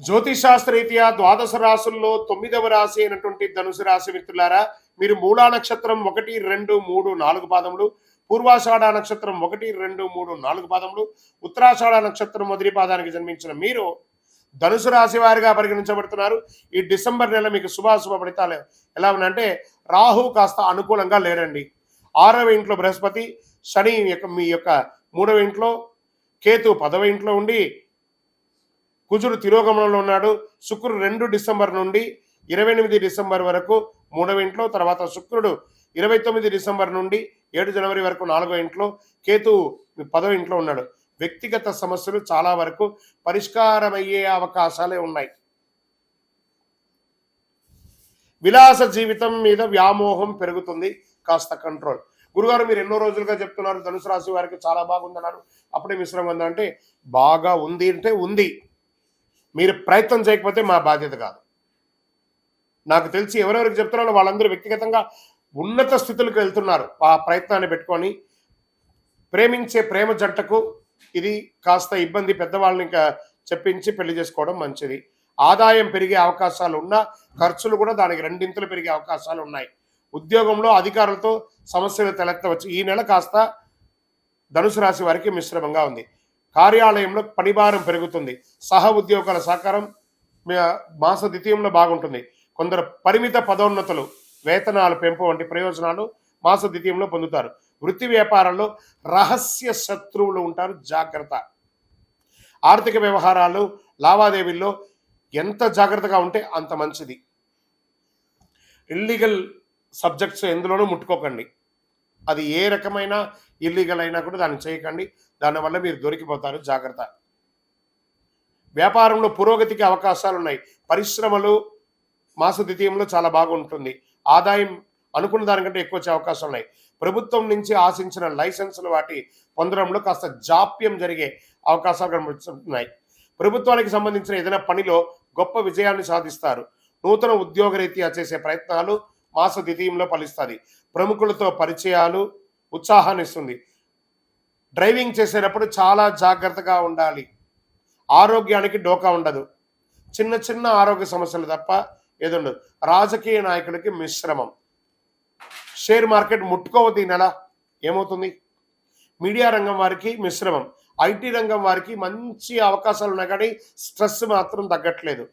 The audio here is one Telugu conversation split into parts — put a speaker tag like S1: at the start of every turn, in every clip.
S1: జ్యోతిషాస్త్రరీత్యా ద్వాదశ రాసుల్లో తొమ్మిదవ రాశి అయినటువంటి ధనుసు రాశి మిత్రులారా మీరు మూలా నక్షత్రం ఒకటి రెండు మూడు నాలుగు పాదములు పూర్వాషాఢ నక్షత్రం ఒకటి రెండు మూడు నాలుగు పాదములు ఉత్తరాషాఢ నక్షత్రం మొదటి పాదానికి జన్మించిన మీరు ధనుసు రాశి వారిగా పరిగణించబడుతున్నారు. ఈ డిసెంబర్ నెల మీకు శుభాశుభ ఫలితాలు ఎలా ఉన్నాయంటే రాహు కాస్త అనుకూలంగా లేడండి. ఆరవ ఇంట్లో బృహస్పతి శని యొక్క మీ యొక్క మూడవ ఇంట్లో కేతు పదవ ఇంట్లో ఉండి కుజుడు తిరోగమనంలో ఉన్నాడు. శుక్రుడు రెండు డిసెంబర్ నుండి ఇరవై ఎనిమిది డిసెంబర్ వరకు మూడవ ఇంట్లో తర్వాత శుక్రుడు ఇరవై తొమ్మిది డిసెంబర్ నుండి ఏడు జనవరి వరకు నాలుగో ఇంట్లో కేతు పదవ ఇంట్లో ఉన్నాడు. వ్యక్తిగత సమస్యలు చాలా వరకు పరిష్కారమయ్యే అవకాశాలే ఉన్నాయి. విలాస జీవితం మీద వ్యామోహం పెరుగుతుంది. కాస్త కంట్రోల్. గురుగారు మీరు ఎన్నో రోజులుగా చెప్తున్నారు ధనుసు రాశి వారికి చాలా బాగుందన్నారు. అప్పుడే మిశ్రమం ఉందంటే బాగా ఉంది అంటే ఉంది. మీరు ప్రయత్నం చేయకపోతే మా బాధ్యత కాదు. నాకు తెలిసి ఎవరెవరికి చెప్తున్నారో వాళ్ళందరూ వ్యక్తిగతంగా ఉన్నత స్థితులకు వెళ్తున్నారు. ఆ ప్రయత్నాన్ని పెట్టుకొని ప్రేమించే ప్రేమ జంటకు ఇది కాస్త ఇబ్బంది పెద్దవాళ్ళని ఇంకా చెప్పించి పెళ్ళి చేసుకోవడం మంచిది. ఆదాయం పెరిగే అవకాశాలు ఉన్నా ఖర్చులు కూడా దానికి రెండింతలు పెరిగే అవకాశాలు ఉన్నాయి. ఉద్యోగంలో అధికారులతో సమస్యలు తలెత్తవచ్చు. ఈ నెల కాస్త ధనుసు రాశి వారికి మిశ్రమంగా ఉంది. కార్యాలయంలో పనిభారం పెరుగుతుంది. సహ ఉద్యోగాల సహకారం మాస ద్వితీయంలో బాగుంటుంది. కొందరు పరిమిత పదోన్నతులు వేతనాలు పెంపు వంటి ప్రయోజనాలు మాస ద్వితీయంలో పొందుతారు. వృత్తి వ్యాపారంలో రహస్య శత్రువులు ఉంటారు. జాగ్రత్త. ఆర్థిక వ్యవహారాలు లావాదేవీల్లో ఎంత జాగ్రత్తగా ఉంటే అంత మంచిది. ఇల్లీగల్ సబ్జెక్ట్స్ ఎందులోనూ ముట్టుకోకండి. అది ఏ రకమైన ఇల్లీగల్ అయినా కూడా దాన్ని చేయకండి. దానివల్ల మీరు దొరికిపోతారు. జాగ్రత్త. వ్యాపారంలో పురోగతికి అవకాశాలు ఉన్నాయి పరిశ్రమలు మాస ద్వితీయంలో చాలా బాగుంటుంది. ఆదాయం అనుకున్న దానికంటే ఎక్కువ వచ్చే అవకాశాలు ఉన్నాయి ప్రభుత్వం నుంచి ఆశించిన లైసెన్సులు వాటి పొందడంలో కాస్త జాప్యం జరిగే అవకాశాలు కనబడుతున్నాయి. ప్రభుత్వానికి సంబంధించిన ఏదైనా పనిలో గొప్ప విజయాన్ని సాధిస్తారు. నూతన ఉద్యోగరీత్యా చేసే ప్రయత్నాలు మాస ద్వితీయంలో ఫలిస్తుంది ప్రముఖులతో పరిచయాలు ఉత్సాహాన్ని ఇస్తుంది డ్రైవింగ్ చేసేటప్పుడు చాలా జాగ్రత్తగా ఉండాలి. ఆరోగ్యానికి డోకా ఉండదు. చిన్న చిన్న ఆరోగ్య సమస్యలు తప్ప ఏది ఉండదు రాజకీయ నాయకులకి మిశ్రమం. షేర్ మార్కెట్ ముట్టుకోవద్దు ఈ నెల. ఏమవుతుంది? మీడియా రంగం వారికి మిశ్రమం. ఐటీ రంగం వారికి మంచి అవకాశాలు ఉన్నాయి కానీ స్ట్రెస్ మాత్రం తగ్గట్లేదు.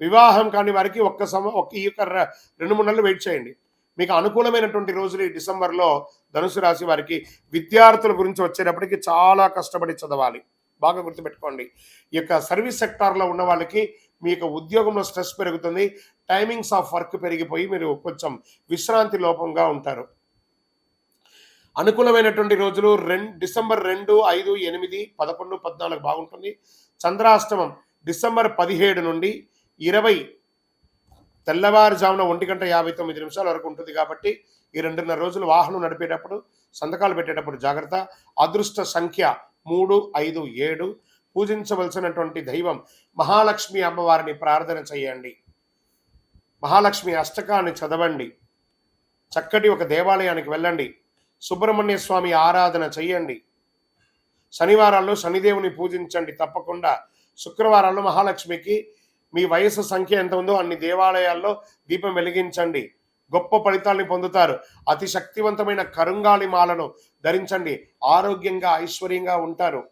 S1: వివాహం కాని వారికి ఒక్క సమ ఒక ఈ యొక్క రెండు మూడు నెలలు వెయిట్ చేయండి. మీకు అనుకూలమైనటువంటి రోజులు ఈ డిసెంబర్లో ధనుసు రాశి వారికి విద్యార్థుల గురించి వచ్చేటప్పటికి చాలా కష్టపడి చదవాలి. బాగా గుర్తుపెట్టుకోండి. ఈ యొక్క సర్వీస్ సెక్టార్లో ఉన్న వాళ్ళకి మీ యొక్క ఉద్యోగంలో స్ట్రెస్ పెరుగుతుంది. టైమింగ్స్ ఆఫ్ వర్క్ పెరిగిపోయి మీరు కొంచెం విశ్రాంతి లోపంగా ఉంటారు. అనుకూలమైనటువంటి రోజులు రెండు డిసెంబర్ రెండు ఐదు ఎనిమిది పదకొండు పద్నాలుగు బాగుంటుంది. చంద్రాష్టమం డిసెంబర్ పదిహేడు నుండి ఇరవై తెల్లవారుజామున ఒంటి గంట యాభై తొమ్మిది నిమిషాల వరకు ఉంటుంది కాబట్టి ఈ రెండున్నర రోజులు వాహనం నడిపేటప్పుడు సంతకాలు పెట్టేటప్పుడు జాగ్రత్త. అదృష్ట సంఖ్య మూడు ఐదు ఏడు. పూజించవలసినటువంటి దైవం మహాలక్ష్మి అమ్మవారిని ప్రార్థన చేయండి. మహాలక్ష్మి అష్టకాన్ని చదవండి. చక్కటి ఒక దేవాలయానికి వెళ్ళండి. సుబ్రహ్మణ్య స్వామి ఆరాధన చెయ్యండి శనివారాల్లో శనిదేవుని పూజించండి తప్పకుండా. శుక్రవారాల్లో మహాలక్ష్మికి మీ వయసు సంఖ్య ఎంత ఉందో అన్ని దేవాలయాల్లో దీపం వెలిగించండి. గొప్ప ఫలితాల్ని పొందుతారు. అతి శక్తివంతమైన కరుంగాలి మాలను ధరించండి. ఆరోగ్యంగా ఐశ్వర్యంగా ఉంటారు.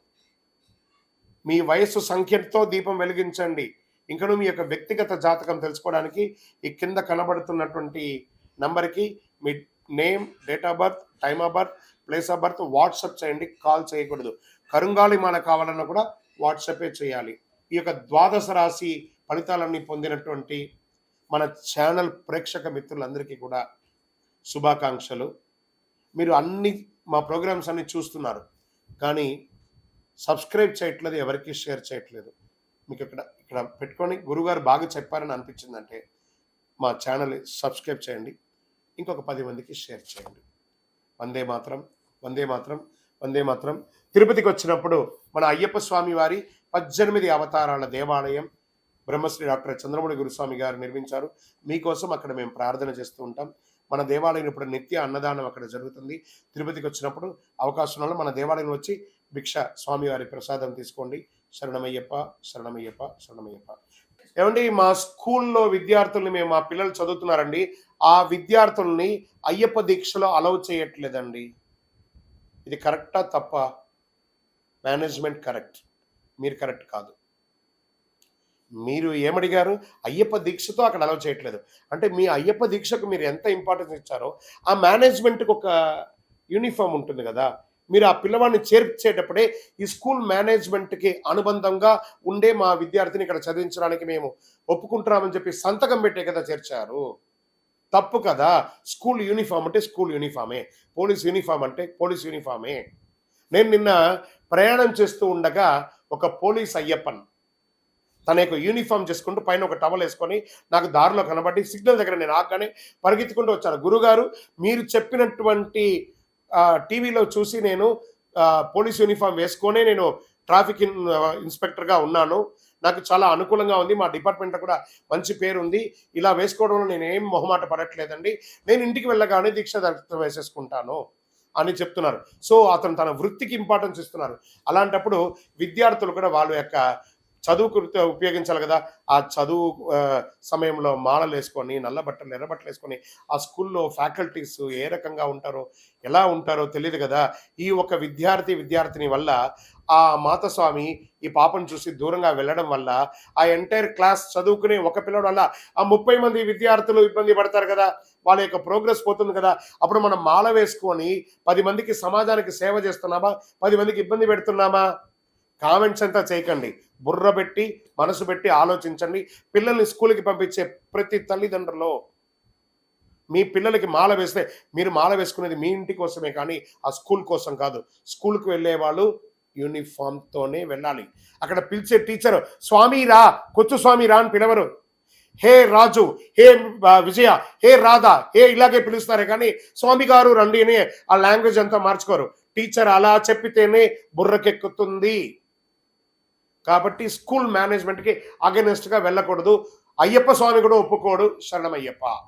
S1: మీ వయస్సు సంఖ్యతో దీపం వెలిగించండి. ఇంకను మీ యొక్క వ్యక్తిగత జాతకం తెలుసుకోవడానికి ఈ కింద కనబడుతున్నటువంటి నంబర్కి మీ name date of birth time of birth place of birth WhatsApp చేయండి. కాల్ చేయకూడదు. కరుంగాలి మాల కావాలన్నా కూడా వాట్సాపే చేయాలి. ఈ యొక్క ద్వాదశ రాశి ఫలితాలన్నీ పొందినటువంటి మన ఛానల్ ప్రేక్షక మిత్రులందరికీ కూడా శుభాకాంక్షలు. మీరు అన్ని మా ప్రోగ్రామ్స్ అన్ని చూస్తున్నారు. కానీ సబ్స్క్రైబ్ చేయట్లేదు ఎవరికి షేర్ చేయట్లేదు. మీకు ఇక్కడ ఇక్కడ పెట్టుకొని గురుగారు బాగా చెప్పారని అనిపించిందంటే మా ఛానల్ సబ్స్క్రైబ్ చేయండి. ఇంకొక పది మందికి షేర్ చేయండి. వందే మాత్రం వందే మాత్రం వందే మాత్రం. తిరుపతికి వచ్చినప్పుడు మన అయ్యప్ప స్వామి వారి పద్దెనిమిది అవతారాల దేవాలయం బ్రహ్మశ్రీ డాక్టర్ చంద్రమణి గురుస్వామి గారు నిర్మించారు. మీకోసం అక్కడ మేము ప్రార్థన చేస్తూ ఉంటాం. మన దేవాలయం ఇప్పుడు నిత్య అన్నదానం అక్కడ జరుగుతుంది. తిరుపతికి వచ్చినప్పుడు అవకాశం ఉన్న మన దేవాలయం వచ్చి భిక్ష స్వామివారి ప్రసాదం తీసుకోండి. శరణమయ్యప్ప శరణమయ్యప్ప శరణమయ్యప్ప. ఏమండి మా స్కూల్లో విద్యార్థుల్ని మేము మా పిల్లలు చదువుతున్నారండి. ఆ విద్యార్థుల్ని అయ్యప్ప దీక్షలో అలౌ చేయట్లేదండి. ఇది కరెక్టా తప్ప? Management correct. మీరు కరెక్ట్ కాదు. మీరు ఏమడిగారు? అయ్యప్ప దీక్షతో అక్కడ అలవ చేయట్లేదు. అంటే మీ అయ్యప్ప దీక్షకు మీరు ఎంత ఇంపార్టెన్స్ ఇచ్చారో ఆ మేనేజ్మెంట్కి ఒక యూనిఫామ్ ఉంటుంది కదా మీరు ఆ పిల్లవాడిని చేర్చేటప్పుడే ఈ స్కూల్ మేనేజ్మెంట్కి అనుబంధంగా ఉండే మా విద్యార్థిని ఇక్కడ చదివించడానికి మేము ఒప్పుకుంటున్నామని చెప్పి సంతకం పెట్టే కదా చేర్చారు. తప్పు కదా స్కూల్ యూనిఫామ్ అంటే స్కూల్ యూనిఫామే పోలీస్ యూనిఫామ్ అంటే పోలీస్ యూనిఫామే నేను నిన్న ప్రయాణం చేస్తూ ఉండగా ఒక పోలీస్ అయ్యప్పన్ తన యొక్క యూనిఫామ్ చేసుకుంటూ పైన ఒక టవల్ వేసుకొని నాకు దారిలో కనబడి సిగ్నల్ దగ్గర నేను ఆగానే పరిగెత్తుకుంటూ వచ్చాను. గురుగారు మీరు చెప్పినటువంటి టీవీలో చూసి నేను పోలీస్ యూనిఫామ్ వేసుకొనే నేను ట్రాఫిక్ ఇన్ ఇన్స్పెక్టర్గా ఉన్నాను. నాకు చాలా అనుకూలంగా ఉంది. మా డిపార్ట్మెంట్లో కూడా మంచి పేరు ఉంది. ఇలా వేసుకోవడంలో నేను ఏం మొహమాట పడట్లేదండి. నేను ఇంటికి వెళ్ళగానే దీక్ష దర్శనం వేసేసుకుంటాను అని చెప్తున్నారు. సో అతను తన వృత్తికి ఇంపార్టెన్స్ ఇస్తున్నారు. అలాంటప్పుడు విద్యార్థులు కూడా వాళ్ళ యొక్క చదువుకు ఉపయోగించాలి కదా. ఆ చదువు సమయంలో మాలలు వేసుకొని నల్ల బట్టలు ఎర్ర బట్టలు వేసుకొని ఆ స్కూల్లో ఫ్యాకల్టీస్ ఏ రకంగా ఉంటారో ఎలా ఉంటారో తెలియదు కదా. ఈ ఒక విద్యార్థి విద్యార్థిని వల్ల ఆ మాతస్వామి ఈ పాపను చూసి దూరంగా వెళ్ళడం వల్ల ఆ ఎంటైర్ క్లాస్ చదువుకునే ఒక పిల్లడు వల్ల ఆ ముప్పై మంది విద్యార్థులు ఇబ్బంది పడతారు కదా. వాళ్ళ యొక్క ప్రోగ్రెస్ పోతుంది కదా. అప్పుడు మనం మాల వేసుకొని పది మందికి సమాజానికి సేవ చేస్తున్నామా? పది మందికి ఇబ్బంది పెడుతున్నామా? కామెంట్స్ అంతా చేయకండి. బుర్ర పెట్టి మనసు పెట్టి ఆలోచించండి. పిల్లల్ని స్కూల్కి పంపించే ప్రతి తల్లిదండ్రులు మీ పిల్లలకి మాల వేస్తే మీరు మాల వేసుకునేది మీ ఇంటి కోసమే కానీ ఆ స్కూల్ కోసం కాదు. స్కూల్కి వెళ్ళే వాళ్ళు యూనిఫామ్తోనే వెళ్ళాలి. అక్కడ పిలిచే టీచర్ స్వామి రా కొచ్చు స్వామి రా అని పిలవరు. హే రాజు హే విజయ హే రాధా హే ఇలాగే పిలుస్తారే కానీ స్వామి గారు రండి అని ఆ లాంగ్వేజ్ అంతా మార్చుకోరు. టీచర్ అలా చెప్పితేనే బుర్రకెక్కుతుంది. కాబట్టి స్కూల్ మేనేజ్మెంట్కి అగెనెస్ట్గా వెళ్ళకూడదు. అయ్యప్ప స్వామి కూడా ఒప్పుకోడు. శరణమయ్యప్ప.